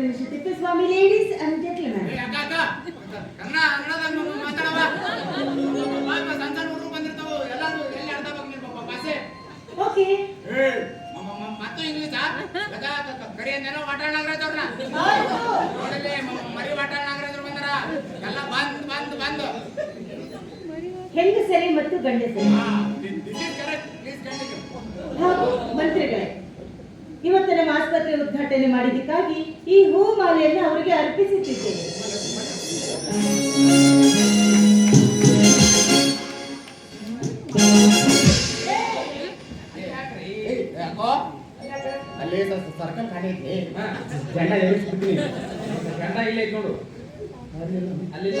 ಭಾಷೆ Okay. Ladies and ಮ- ಮ- ಮತ್ತು ಇಂಗ್ಲೀಷಾ ಕರಿ ಅಂದೇನೋ ವಾಟಾಳ್ ನಾಗರಾಜ್ ಅವ್ರನ್ನ. ನೋಡಲ್ಲಿ ಮ- ಮರಿ ವಾಟಾಳ್ ನಾಗರಾಜ್ ಬಂದಾರ. ಎಲ್ಲ ಬಂದ್ ಬಂದ್ ಬಂದ್. ಹೆಂಗಸರೇ ಮತ್ತು ಗಂಡಸರೇ ಮಂತ್ರಿಗಳೇ. ಇವತ್ತು ನಮ್ಮ ಆಸ್ಪತ್ರೆ ಉದ್ಘಾಟನೆ ಮಾಡಿದ್ದಕ್ಕಾಗಿ ಈ ಹೂ ಮಾಲೆಯನ್ನು ಅವರಿಗೆ ಅರ್ಪಿಸುತ್ತಿದ್ದೇವೆ ಅಲ್ಲಿ ಸರ್ಕಲ್ ಖಾಲಿ ಐತಿ. ಇಲ್ಲೇ ಐತ್ ನೋಡು. ಅಲ್ಲಿಲ್ಲ.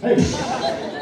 Hey.